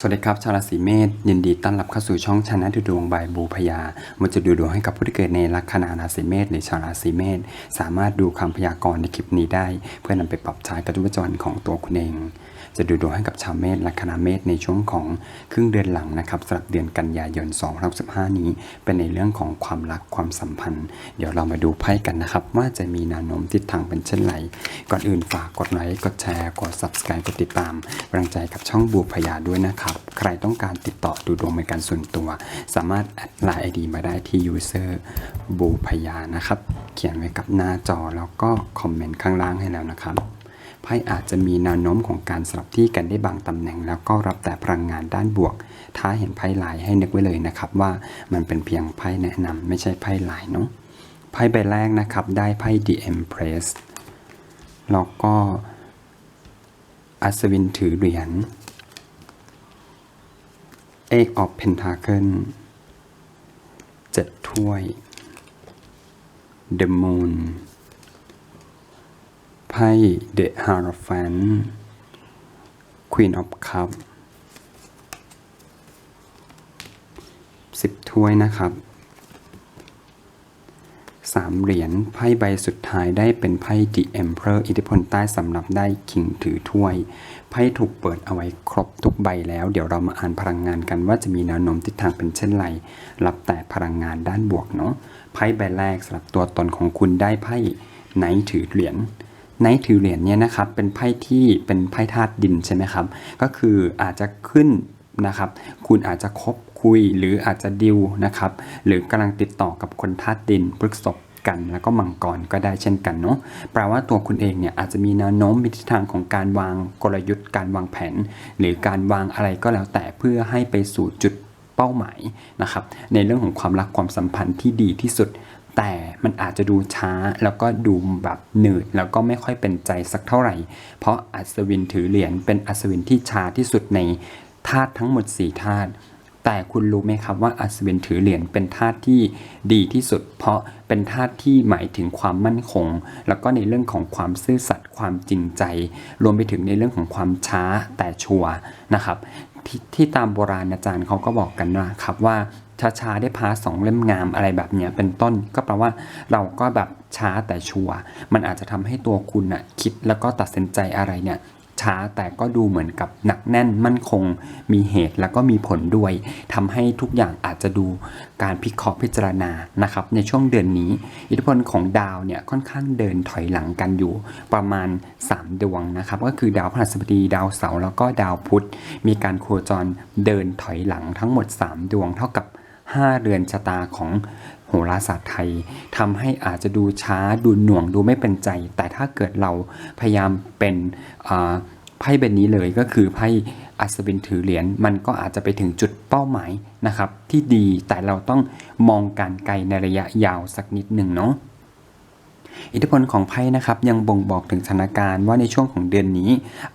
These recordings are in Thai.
สวัสดีครับชาวราศีเมษยินดีต้อนรับเข้าสู่ช่องชนะดูดวงบายบูพยามันจะดูดวงให้กับผู้ที่เกิดในลัคนาราศีเมษหรือชาวราศีเมษสามารถดูคำพยากรณ์ในคลิปนี้ได้ เพื่อนำไปปรับใช้กับทุกประจรของตัวคุณเอง จะดูดวงให้กับชาวเมษลัคนาเมษในช่วงของครึ่งเดือนหลังนะครับสำหรับเดือนกันยายน2015นี้ เป็นในเรื่องของความรักความสัมพันธ์ เดี๋ยวเรามาดูไพ่กันนะครับ ว่าจะมีแนวโน้มทิศทางเป็นเช่นไร ก่อนอื่นฝากกดไลค์กดแชร์กด subscribe กดติดตามกำลังใจกับช่องบูพยาด้วยนะครับ ใครต้องการติดต่อดูดวงเป็นการส่วนตัว สามารถแอดไลน์ไอดีมาได้ที่ user บูพยานะครับ เขียนไว้กับหน้าจอแล้วก็คอมเมนต์ข้างล่างให้แล้วนะครับ ไพ่อาจจะมีแนวโน้มของการสลับที่กันได้บางตำแหน่ง แล้วก็รับแต่พลังงานด้านบวก ถ้าเห็นไพ่ลายให้นึกไว้เลยนะครับว่ามันเป็นเพียงไพ่แนะนำไม่ใช่ไพ่ลายเนาะไพ่ใบแรกนะครับได้ไพ่ The Empress แล้วก็อัศวินถือเหรียญ Eight of Pentacle เจ็ดถ้วย The Moon ไพ่ The Hierophant Queen of Cup สิบถ้วยนะครับสามเหรียญไพ่ใบสุดท้ายได้เป็นไพ่ The Emperor อิทธิพลใต้สำหรับได้คิงถือถ้วย ไพ่ถูกเปิดเอาไว้ครบทุกใบแล้ว เดี๋ยวเรามาอ่านพลังงานกันว่าจะมีแนวโน้มทิศทางเป็นเช่นไร รับแต่พลังงานด้านบวกเนาะไพ่ใบแรกสำหรับตัวตนของคุณได้ไพ่ไนท์ถือเหรียญ ไนท์ถือเหรียญเนี่ยนะครับเป็นไพ่ที่เป็นไพ่ธาตุดินใช่ไหมครับ ก็คืออาจจะขึ้นนะครับคุณอาจจะคบคุยหรืออาจจะดิวนะครับหรือกำลังติดต่อกับคนธาตุดินพฤษภกันแล้วก็มังกรก็ได้เช่นกันเนาะแปลว่าตัวคุณเองเนี่ยอาจจะมีแนวโน้มมีทิศทางของการวางกลยุทธ์ การวางแผน หรือการวางอะไรก็แล้วแต่เพื่อให้ไปสู่จุดเป้าหมายนะครับในเรื่องของความรักความสัมพันธ์ที่ดีที่สุด แต่มันอาจจะดูช้าแล้วก็ดูแบบหนืดแล้วก็ไม่ค่อยเป็นใจสักเท่าไหร่ เพราะอัศวินถือเหรียญเป็นอัศวินที่ช้าที่สุดในธาตุทั้งหมด4ธาตุแต่คุณรู้ไหมครับว่าอัศวินถือเหรียญเป็นธาตุที่ดีที่สุด เพราะเป็นธาตุที่หมายถึงความมั่นคง แล้วก็ในเรื่องของความซื่อสัตย์ความจริงใจ รวมไปถึงในเรื่องของความช้าแต่ชัวนะครับทที่ตามโบราณอาจารย์เขาก็บอกกันนะครับว่า ช้าๆได้พาสองเล่มงามอะไรแบบเนี้ยเป็นต้นก็แปลว่าเราก็แบบช้าแต่ชัวร์มันอาจจะทำให้ตัวคุณน่ะคิดแล้วก็ตัดสินใจอะไรเนี่ยช้าแต่ก็ดูเหมือนกับหนักแน่นมั่นคง มีเหตุแล้วก็มีผลด้วยทำให้ทุกอย่างอาจจะดูการพิเคราะห์พิจารณานะครับในช่วงเดือนนี้ อิทธิพลของดาวเนี่ยค่อนข้างเดินถอยหลังกันอยู่ ประมาณ 3 ดวงนะครับก็คือดาวพฤหัสบดีดาวเสาร์แล้วก็ดาวพุธมีการโคจรเดินถอยหลังทั้งหมด 3 ดวงเท่ากับ 5 เรือนชะตาของโหราศาสตร์ไทยทำให้อาจจะดูช้าดูหน่วงดูไม่เป็นใจ แต่ถ้าเกิดเราพยายามเป็นไพ่ใบนี้เลยก็คือไพ่อัศวินถือเหรียญมันก็อาจจะไปถึงจุดเป้าหมายนะครับ ที่ดีแต่เราต้องมองการไกลในระยะยาวสักนิดหนึ่งเนาะ อิทธิพลของไพ่นะครับยังบ่งบอกถึงสถานการณ์ว่าในช่วงของเดือนนี้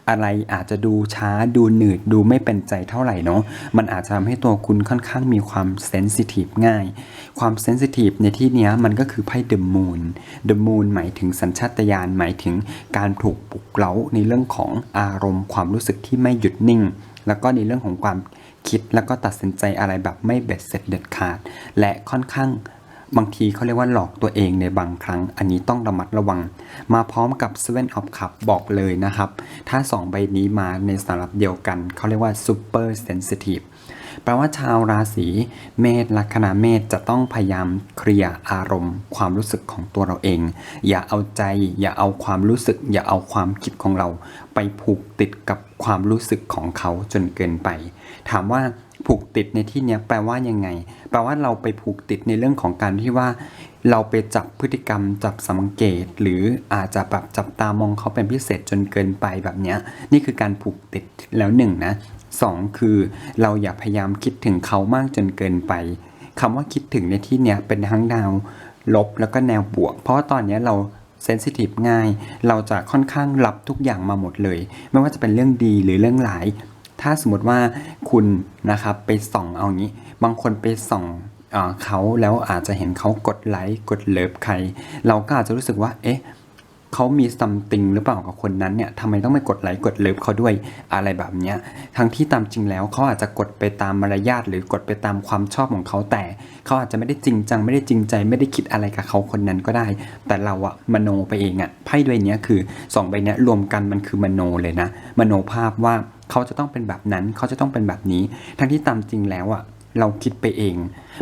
อะไรอาจจะดูช้าดูหนืดดูไม่เป็นใจเท่าไหร่เนาะมันอาจจะทำให้ตัวคุณค่อนข้างมีความเซนซิทีฟง่าย ความเซนซิทีฟในที่นี้มันก็คือไพ่เดอะมูนเดอะมูนหมายถึงสัญชาตญาณหมายถึงการถูกปลุกเร้าในเรื่องของอารมณ์ ความรู้สึกที่ไม่หยุดนิ่ง แล้วก็ในเรื่องของความคิดแล้วก็ตัดสินใจอะไรแบบไม่เบ็ดเสร็จเด็ดขาด และค่อนข้าง บางทีเขาเรียกว่าหลอกตัวเองในบางครั้ง อันนี้ต้องระมัดระวัง มาพร้อมกับ Seven of Cup บอกเลยนะครับ ถ้า 2 ใบนี้มาในสำหรับเดียวกัน เขาเรียกว่า Super Sensitive แปลว่าชาวราศีเมษลัคนาเมษจะต้องพยายามเคลียร์อารมณ์ ความรู้สึกของตัวเราเอง อย่าเอาใจ อย่าเอาความรู้สึก อย่าเอาความคิดของเรา ไปผูกติดกับความรู้สึกของเขาจนเกินไป ถามว่า ผูกติดในที่นี้แปลว่ายังไง แปลว่าเราไปผูกติดในเรื่องของการที่ว่า เราไปจับพฤติกรรมจับสังเกต หรืออาจจะแบบจับตามองเขาเป็นพิเศษจนเกินไปแบบนี้นี่คือการผูกติดแล้วหนึ่งนะสองคือเราอย่าพยายามคิดถึงเขามากจนเกินไปคำว่าคิดถึงในที่นี้เป็นทั้งดาวลบแล้วก็แนวบวก เพราะตอนนี้เราเซนซิทีฟง่าย เราจะค่อนข้างรับทุกอย่างมาหมดเลย ไม่ว่าจะเป็นเรื่องดีหรือเรื่องร้าย ถ้าสมมติว่าคุณนะครับไปส่องเอางี้ บางคนไปส่องเอเขาแล้วอาจจะเห็นเขากดไลค์กดเลิฟใคร เราก็อาจจะรู้สึกว่า เอ๊ะเขามีซัมติงหรือเปล่ากับคนนั้นเนี่ยทำไมต้องไปกดไลค์กดเลิฟเขาด้วยอะไรแบบเนี้ย ทั้งที่ตามจริงแล้วเขาอาจจะกดไปตามมารยาทหรือกดไปตามความชอบของเขาแต่เขาอาจจะไม่ได้จริงจังไม่ได้จริงใจ ไม่ได้คิดอะไรกับเขาคนนั้นก็ได้ แต่เราอะมโนไปเองอะไพ่ใบเนี้ยคือสองใบเนี้ยรวมกันมันคือมโนเลยนะ มโนภาพว่า เขาจะต้องเป็นแบบนั้น เขาจะต้องเป็นแบบนี้ ทั้งที่ตามจริงแล้วอะเราคิดไปเอง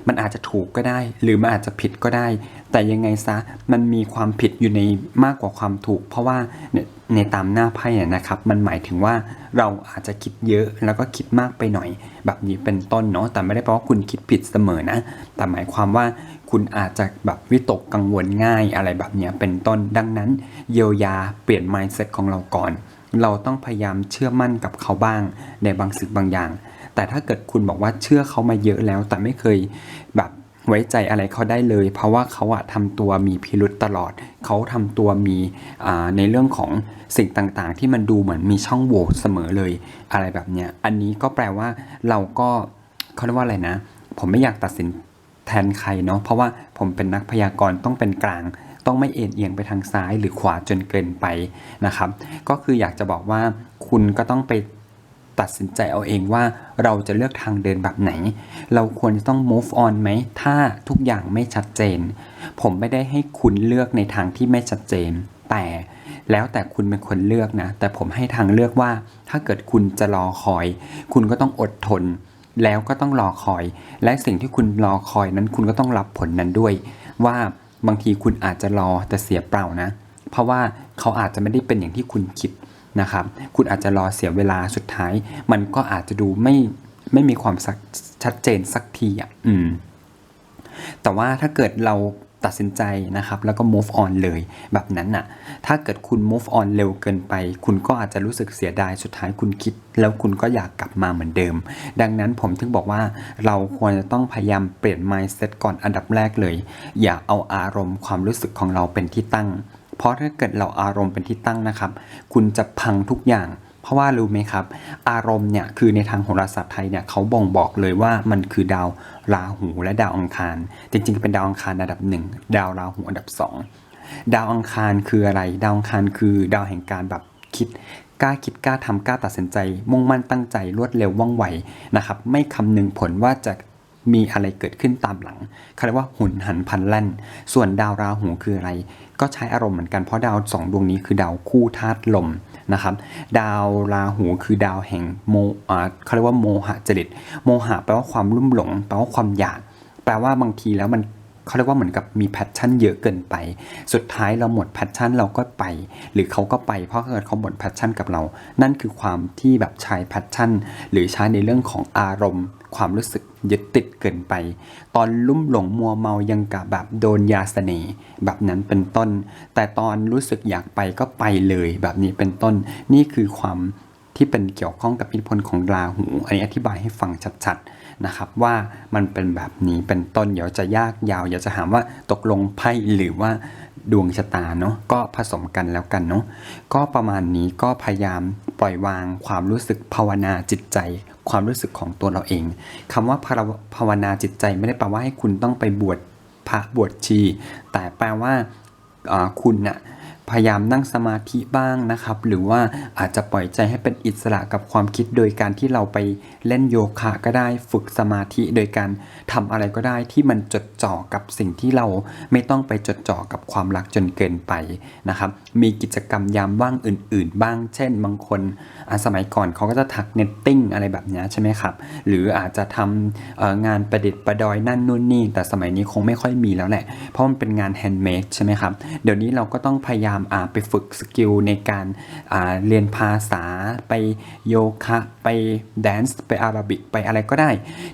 มันอาจจะถูกก็ได้ หรือมันอาจจะผิดก็ได้ แต่ยังไงซะ มันมีความผิดอยู่ในมากกว่าความถูก เพราะว่าเนี่ยในตามหน้าไพ่อะนะครับ มันหมายถึงว่าเราอาจจะคิดเยอะแล้วก็คิดมากไปหน่อย แบบนี้เป็นต้นเนาะ แต่ไม่ได้แปลว่าคุณคิดผิดเสมอนะ แต่หมายความว่าคุณอาจจะแบบวิตกกังวลง่ายอะไรแบบนี้เป็นต้น ดังนั้น เยียวยาเปลี่ยน mindset ของเราก่อน เราต้องพยายามเชื่อมั่นกับเขาบ้างในบางสิ่งบางอย่าง แต่ถ้าเกิดคุณบอกว่าเชื่อเขามาเยอะแล้ว แต่ไม่เคยแบบไว้ใจอะไรเขาได้เลย เพราะว่าเขาอะทำตัวมีพิรุษตลอด เขาทำตัวมีในเรื่องของสิ่งต่างๆ ที่มันดูเหมือนมีช่องโหว่เสมอเลยอะไรแบบเนี้ยอันนี้ก็แปลว่าเราก็เขาเรียกว่าอะไรนะ ผมไม่อยากตัดสินแทนใครเนาะเพราะว่าผมเป็นนักพยากรณ์ต้องเป็นกลาง ต้องไม่เอ็นเอียงไปทางซ้ายหรือขวาจนเกินไปนะครับ ก็คืออยากจะบอกว่าคุณก็ต้องไปตัดสินใจเอาเองว่าเราจะเลือกทางเดินแบบไหน เราควรจะต้อง move on ไหม ถ้าทุกอย่างไม่ชัดเจน ผมไม่ได้ให้คุณเลือกในทางที่ไม่ชัดเจน แต่แล้วแต่คุณเป็นคนเลือกนะ แต่ผมให้ทางเลือกว่า ถ้าเกิดคุณจะรอคอย คุณก็ต้องอดทน แล้วก็ต้องรอคอย และสิ่งที่คุณรอคอยนั้นคุณก็ต้องรับผลนั้นด้วย ว่า บางทีคุณอาจจะรอแต่เสียเปล่านะ เพราะว่าเขาอาจจะไม่ได้เป็นอย่างที่คุณคิดนะครับ คุณอาจจะรอเสียเวลาสุดท้าย มันก็อาจจะดูไม่ไม่มีความสักชัดเจนสักทีอะ อืม แต่ว่าถ้าเกิดเรา ตัดสินใจนะครับ แล้วก็ move on เลยแบบนั้นน่ะ ถ้าเกิดคุณ move on เร็วเกินไป คุณก็อาจจะรู้สึกเสียดายสุดท้ายคุณคิด แล้วคุณก็อยากกลับมาเหมือนเดิม ดังนั้นผมถึงบอกว่าเราควรจะต้องพยายามเปลี่ยน mindset ก่อนอันดับแรกเลย อย่าเอาอารมณ์ความรู้สึกของเราเป็นที่ตั้ง เพราะถ้าเกิดเราอารมณ์เป็นที่ตั้งนะครับ คุณจะพังทุกอย่าง เพราะว่ารู้ไหมครับ อารมณ์เนี่ยคือในทางโหราศาสตร์ไทยเนี่ยเขาบ่งบอกเลยว่ามันคือดาวราหูและดาวอังคาร จริงๆ เป็นดาวอังคารอันดับหนึ่งดาวราหูอันดับสองดาวอังคารคืออะไร ดาวอังคารคือดาวแห่งการแบบคิดกล้าคิดกล้าทำกล้าตัดสินใจ มุ่งมั่นตั้งใจรวดเร็วว่องไวนะครับ ไม่คำนึงผลว่าจะมีอะไรเกิดขึ้นตามหลังเขาเรียกว่าหุนหันพันแล่น ส่วนดาวราหูคืออะไร ก็ใช้อารมณ์เหมือนกันเพราะดาวสองดวงนี้คือดาวคู่ธาตุลม นะครับ ดาวราหูคือดาวแห่งโมอ่าเขาเรียกว่าโมหะจริต โมหะแปลว่าความรุ่มหลง แปลว่าความอยาก แปลว่าบางทีแล้วมันเขาเรียกว่าเหมือนกับมีแพชชั่นเยอะเกินไป สุดท้ายเราหมดแพชชั่นเราก็ไป หรือเขาก็ไป เพราะเกิดเขาหมดแพชชั่นกับเรา นั่นคือความที่แบบใช้แพชชั่น หรือใช้ในเรื่องของอารมณ์ ความรู้สึกยึดติดเกินไป ตอนลุ่มหลงมัวเมายังกับแบบโดนยาเสน่ห์แบบนั้นเป็นต้น แต่ตอนรู้สึกอยากไปก็ไปเลยแบบนี้เป็นต้น นี่คือความที่เป็นเกี่ยวข้องกับอิทธิพลของราหู อันนี้อธิบายให้ฟังชัดๆนะครับ ว่ามันเป็นแบบนี้เป็นต้นเดี๋ยวจะยากยาวอยาจะถามว่าตกลงไพ่หรือว่าดวงชะตาเนาะก็ผสมกันแล้วกันเนาะก็ประมาณนี้ก็พยายามปล่อยวางความรู้สึกภาวนาจิตใจ ความรู้สึกของตัวเราเองคำว่าภาวภาวนาจิตใจไม่ได้แปลว่าให้คุณต้องไปบวชพระบวชชี แต่แปลว่าคุณน่ะ พยายามนั่งสมาธิบ้างนะครับ หรือว่าอาจจะปล่อยใจให้เป็นอิสระกับความคิดโดยการที่เราไปเล่นโยคะก็ได้ฝึกสมาธิโดยการทำอะไรก็ได้ที่มันจดจ่อกับสิ่งที่เราไม่ต้องไปจดจ่อกับความรักจนเกินไปนะครับ มีกิจกรรมยามว่างอื่น ๆ บ้าง เช่น บางคนสมัยก่อนเขาก็จะถักเน็ตติ้งอะไรแบบนี้ใช่ไหมครับ หรืออาจจะทำงานประดิษฐ์ประดอยนั่นนู่นนี่ แต่สมัยนี้คงไม่ค่อยมีแล้วแหละ เพราะมันเป็นงานแฮนด์เมดใช่ไหมครับ เดี๋ยวนี้เราก็ต้องพยายามอ่าไปฝึกสกิลในการาเรียนภาษาไปโยคะไปแดนซ์ไปอาราบิกไปอะไรก็ได้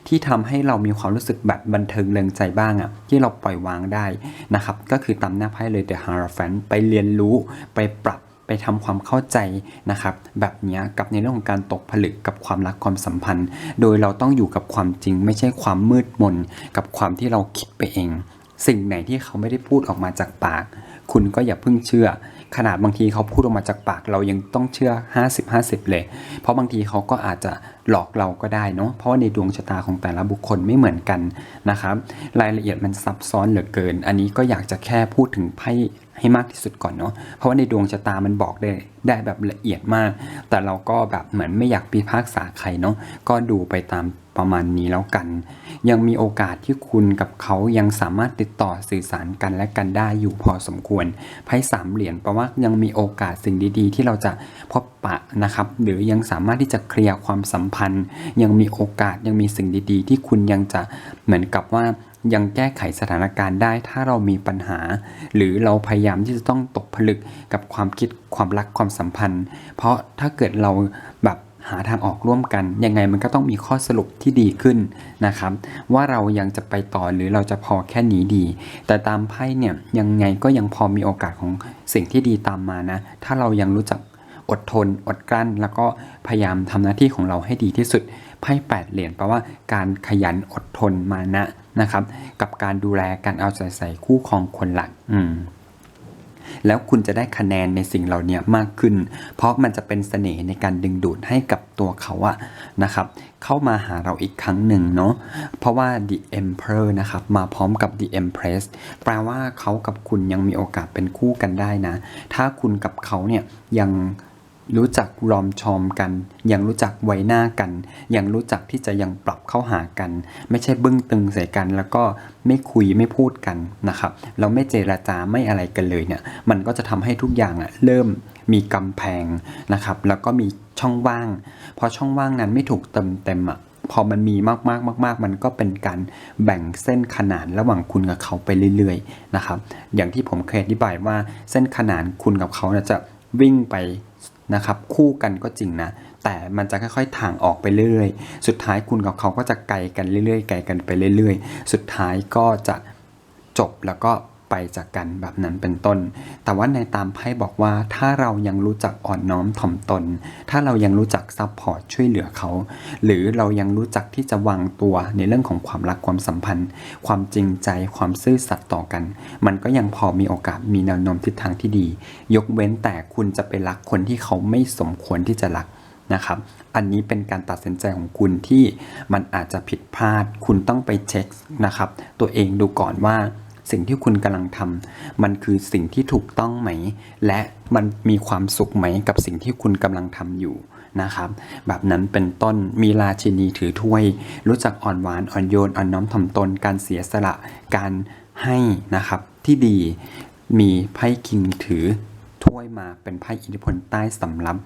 ที่ทำให้เรามีความรู้สึกแบบบันเทิงเริงใจบ้างอะ่ะที่เราปล่อยวางได้นะครับ ก็คือตามหน้าไพ่เลย The Hierophant ไปเรียนรู้ไปปรับไปทำความเข้าใจนะครับ แบบนี้กับในเรื่องของการตกผลึกกับความรักความสัมพันธ์ โดยเราต้องอยู่กับความจริง ไม่ใช่ความมืดมน กับความที่เราคิดไปเอง สิ่งไหนที่เขาไม่ได้พูดออกมาจากปาก คุณก็อย่าเพิ่งเชื่อ ขนาดบางทีเขาพูดออกมาจากปากเรายังต้องเชื่อ 50-50 เลย เพราะบางทีเขาก็อาจจะหลอกเราก็ได้เนาะเพราะว่าในดวงชะตาของแต่ละบุคคลไม่เหมือนกันนะครับ รายละเอียดมันซับซ้อนเหลือเกิน อันนี้ก็อยากจะแค่พูดถึงไพ่ให้มากที่สุดก่อนเนาะ เพราะว่าในดวงชะตามันบอกได้ได้แบบละเอียดมาก แต่เราก็แบบเหมือนไม่อยากพิพากษาใครเนาะ ก็ดูไปตาม ประมาณนี้แล้วกัน ยังมีโอกาสที่คุณกับเขายังสามารถติดต่อสื่อสารกันและกันได้อยู่พอสมควรไพ่สามเหรียญแปลว่ายังมีโอกาสสิ่งดีๆ ที่เราจะพบปะนะครับ หรือยังสามารถที่จะเคลียร์ความสัมพันธ์ ยังมีโอกาสยังมีสิ่งดีๆ ที่คุณยังจะเหมือนกับว่ายังแก้ไขสถานการณ์ได้ถ้าเรามีปัญหา หรือเราพยายามที่จะต้องตกผลึกกับความคิดความรักความสัมพันธ์ เพราะถ้าเกิดเราแบบ หาทางออกร่วมกัน ยังไงมันก็ต้องมีข้อสรุปที่ดีขึ้นนะครับ ว่าเรายังจะไปต่อหรือเราจะพอแค่นี้ดี แต่ตามไพ่เนี่ยยังไงก็ยังพอมีโอกาสของสิ่งที่ดีตามมานะ ถ้าเรายังรู้จักอดทน อดกลั้น แล้วก็พยายามทำหน้าที่ของเราให้ดีที่สุดไพ่แปดเหรียญแปลว่าการขยันอดทนมานะนะครับ กับการดูแลการเอาใจใส่คู่ครองคนหลัก อืม แล้วคุณจะได้คะแนนในสิ่งเหล่านี้มากขึ้น เพราะมันจะเป็นเสน่ห์ในการดึงดูดให้กับตัวเขาอะนะครับเข้ามาหาเราอีกครั้งหนึ่งเนาะเพราะว่า the emperor นะครับมาพร้อมกับ the empress แปลว่าเขากับคุณยังมีโอกาสเป็นคู่กันได้นะ ถ้าคุณกับเขาเนี่ยยัง รู้จักรอมชอมกัน ยังรู้จักไว้หน้ากัน ยังรู้จักที่จะยังปรับเข้าหากัน ไม่ใช่บึ้งตึงใส่กัน แล้วก็ไม่คุยไม่พูดกันนะครับเราไม่เจรจาไม่อะไรกันเลยเนี่ยมันก็จะทำให้ทุกอย่างอะเริ่มมีกำแพงนะครับแล้วก็มีช่องว่างพอช่องว่างนั้นไม่ถูกเติมเต็มอะพอมันมีมากๆมาก ๆ มันก็เป็นการแบ่งเส้นขนานระหว่างคุณกับเขาไปเรื่อยๆนะครับอย่างที่ผมเคยอธิบายว่าเส้นขนานคุณกับเขานะจะ วิ่งไปนะครับคู่กันก็จริงนะ แต่มันจะค่อยๆถ่างออกไปเรื่อยๆ สุดท้ายคุณกับเขาก็จะไกลกันเรื่อยๆ ไกลกันไปเรื่อยๆ สุดท้ายก็จะจบแล้วก็ ไปจากกันแบบนั้นเป็นต้น แต่ว่าในตามไพ่บอกว่าถ้าเรายังรู้จักอ่อนน้อมถ่อมตน ถ้าเรายังรู้จักซัพพอร์ตช่วยเหลือเขา หรือเรายังรู้จักที่จะวางตัวในเรื่องของความรักความสัมพันธ์ ความจริงใจความซื่อสัตย์ต่อกัน มันก็ยังพอมีโอกาสมีแนวโน้มทิศทางที่ดี ยกเว้นแต่คุณจะไปรักคนที่เขาไม่สมควรที่จะรักนะครับ อันนี้เป็นการตัดสินใจของคุณที่มันอาจจะผิดพลาด คุณต้องไปเช็คนะครับ ตัวเองดูก่อนว่า สิ่งที่คุณกำลังทำมันคือสิ่งที่ถูกต้องไหม และมันมีความสุขไหมกับสิ่งที่คุณกำลังทำอยู่นะครับ แบบนั้นเป็นต้นมีราชินีถือถ้วย รู้จักอ่อนหวานอ่อนโยนอ่อนน้อมถ่อมตน การเสียสละการให้นะครับที่ดีมีไพ่คิงถือถ้วยมาเป็นไพ่อิทธิพลใต้สำรับ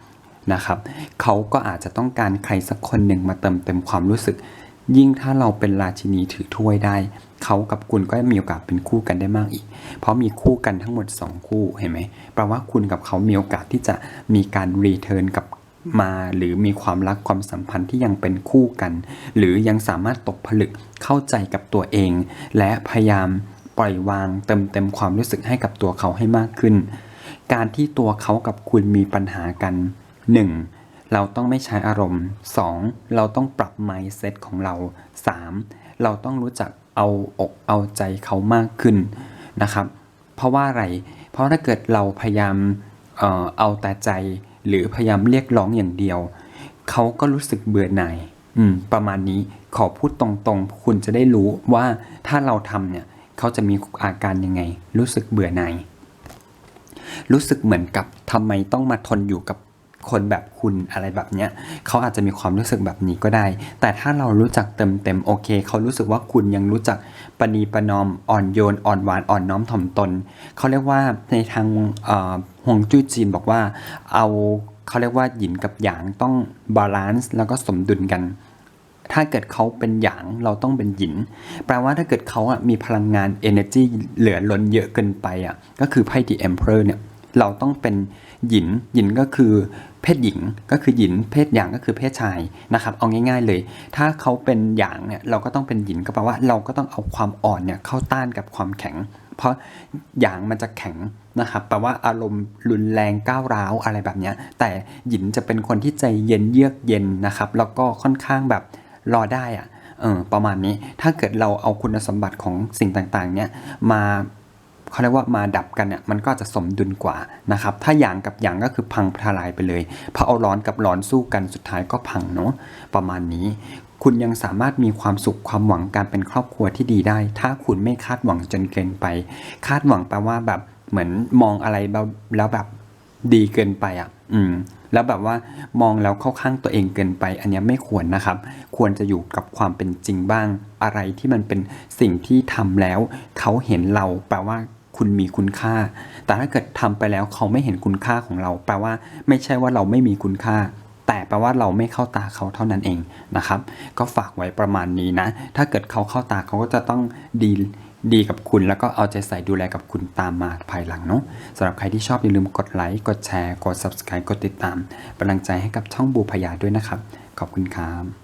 นะครับเขาก็อาจจะต้องการใครสักคนหนึ่งมาเติมเต็มความรู้สึก ยิ่งถ้าเราเป็นราชินีถือถ้วยได้ เขากับคุณก็มีโอกาสเป็นคู่กันได้มากอีก เพราะมีคู่กันทั้งหมด 2 คู่เห็นไหมแปลว่าคุณกับเขามีโอกาสที่จะมีการรีเทิร์นกับมาหรือมีความรักความสัมพันธ์ที่ยังเป็นคู่กัน หรือยังสามารถตกผลึกเข้าใจกับตัวเอง และพยายามปล่อยวางเติมเต็มความรู้สึกให้กับตัวเขาให้มากขึ้น การที่ตัวเขากับคุณมีปัญหากัน 1. เราต้องไม่ใช้อารมณ์ 2. เราต้องปรับ mindset ของเรา 3. เราต้องรู้จักเอาอกเอาใจเขามากขึ้นนะครับ เพราะว่าอะไร เพราะถ้าเกิดเราพยายามเออเอาแต่ใจหรือพยายามเรียกร้องอย่างเดียว เขาก็รู้สึกเบื่อหน่ายอืมประมาณนี้ขอพูดตรงๆ คุณจะได้รู้ว่าถ้าเราทำเนี่ยเขาจะมีอาการยังไง รู้สึกเบื่อหน่ายรู้สึกเหมือนกับทำไมต้องมาทนอยู่กับ คนแบบคุณอะไรแบบเนี้ยเขาอาจจะมีความรู้สึกแบบนี้ก็ได้ แต่ถ้าเรารู้จักเต็มเต็มๆโอเค เขารู้สึกว่าคุณยังรู้จักปณีประนอมอ่อนโยนอ่อนหวานอ่อนน้อมถ่อมตน เขาเรียกว่าในทางฮวงจุ้ยจีนบอกว่าเอาเขาเรียกว่าหยินกับหยางต้องบาลานซ์แล้วก็สมดุลกันถ้าเกิดเขาเป็นหยางเราต้องเป็นหยิน แปลว่าถ้าเกิดเขาอะมีพลังงาน energy เหลือล้นเยอะเกินไปอะก็คือไพ่ the emperor เนี่ย เราต้องเป็นหยินหยินก็คือเพศหญิงก็คือหยินเพศหยางก็คือเพศชายนะครับเอาง่ายๆเลย ถ้าเขาเป็นหยางเนี่ยเราก็ต้องเป็นหยินก็แปลว่าเราก็ต้องเอาความอ่อนเนี่ยเข้าต้านกับความแข็ง เพราะหยางมันจะแข็งนะครับแปลว่าอารมณ์รุนแรงก้าวร้าวอะไรแบบเนี้ยแต่หยินจะเป็นคนที่ใจเย็นเยือกเย็นนะครับแล้วก็ค่อนข้างแบบรอได้อะเออประมาณนี้ถ้าเกิดเราเอาคุณสมบัติของสิ่งต่างๆเนี่ยมา เขาเรียกว่ามาดับกันเนี่ยมันก็จะสมดุลกว่านะครับถ้าอย่างกับอย่างก็คือพังทลายไปเลยพอเอาร้อนกับร้อนสู้กันสุดท้ายก็พังเนาะประมาณนี้ คุณยังสามารถมีความสุขความหวังการเป็นครอบครัวที่ดีได้ ถ้าคุณไม่คาดหวังจนเกินไป คาดหวังแปลว่าแบบเหมือนมองอะไรแบบแล้วแบบดีเกินไปอะ อืม แล้วแบบว่ามองแล้วเข้าข้างตัวเองเกินไป อันนี้ไม่ควรนะครับ ควรจะอยู่กับความเป็นจริงบ้าง อะไรที่มันเป็นสิ่งที่ทำแล้ว เขาเห็นเราแปลว่า คุณมีคุณค่า แต่ถ้าเกิดทำไปแล้วเขาไม่เห็นคุณค่าของเรา แปลว่าไม่ใช่ว่าเราไม่มีคุณค่า แต่แปลว่าเราไม่เข้าตาเขาเท่านั้นเองนะครับ ก็ฝากไว้ประมาณนี้นะ ถ้าเกิดเขาเข้าตาเขาก็จะต้องดีดีกับคุณแล้วก็เอาใจใส่ดูแลกับคุณตามมาภายหลังเนาะสำหรับใครที่ชอบอย่าลืมกดไลค์กดแชร์ กด subscribe กดติดตามเป็นกำลังใจให้กับช่องบูพยาด้วยนะครับ ขอบคุณครับ